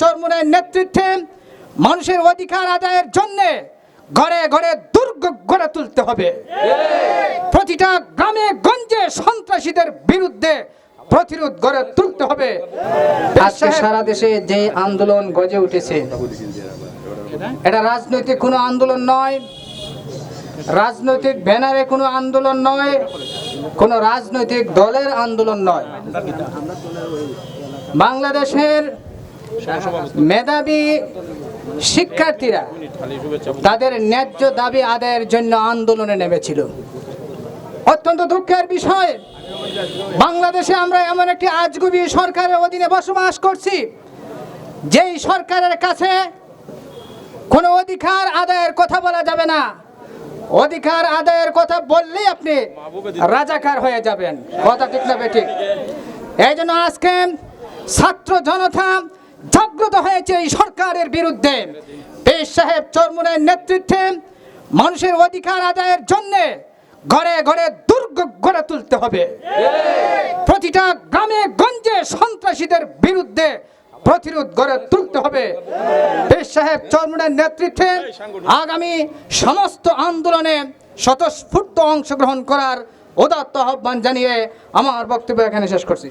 চরমুনের নেতৃত্বে মানুষের অধিকার আদায়ের জন্য ঘরে ঘরে দুর্গ গড়ে তুলতে হবে। প্রতিটা গ্রামে গঞ্জে সন্ত্রাসীদের বিরুদ্ধে প্রতিরোধ গড়ে তুলতে হবে। আজকে সারা দেশে যে আন্দোলন গজে উঠেছে এটা রাজনৈতিক কোনো আন্দোলন নয় রাজনৈতিক ব্যানারে কোনো আন্দোলন নয় কোনো রাজনৈতিক দলের আন্দোলন নয়। বাংলাদেশের মেধাবী শিক্ষার্থীরা তাদের ন্যায্য দাবি আদায়ের জন্য আন্দোলনে নেমেছিল। অত্যন্ত দুঃখের বিষয়, বাংলাদেশে আমরা এমন একটি আজগুবি সরকারের অধীনে বসবাস করছি, যেই সরকারের কাছে কোনো অধিকার আদায়ের কথা বলা যাবে না। অধিকার আদায়ের কথা বললেই আপনি রাজাকার হয়ে যাবেন। কথা ঠিক না, বেঠিক। এই জন্য আজকে ছাত্র জনতা জাগ্রত হয়েছে এই সরকারের বিরুদ্ধে। পেশ সাহেব চরমুনের নেতৃত্বে মানুষের অধিকার আদায়ের জন্যে ঘরে ঘরে দুর্গ গড়ে তুলতে হবে। প্রতিটা গ্রামে, গঞ্জে সন্ত্রাসীদের বিরুদ্ধে প্রতিরোধ গড়ে তুলতে হবে। পেশ সাহেব চরমুনের নেতৃত্বে আগামী সমস্ত আন্দোলনে স্বতঃস্ফূর্ত অংশগ্রহণ করার উদাত্ত আহ্বান জানিয়ে আমার বক্তব্য এখানে শেষ করছি।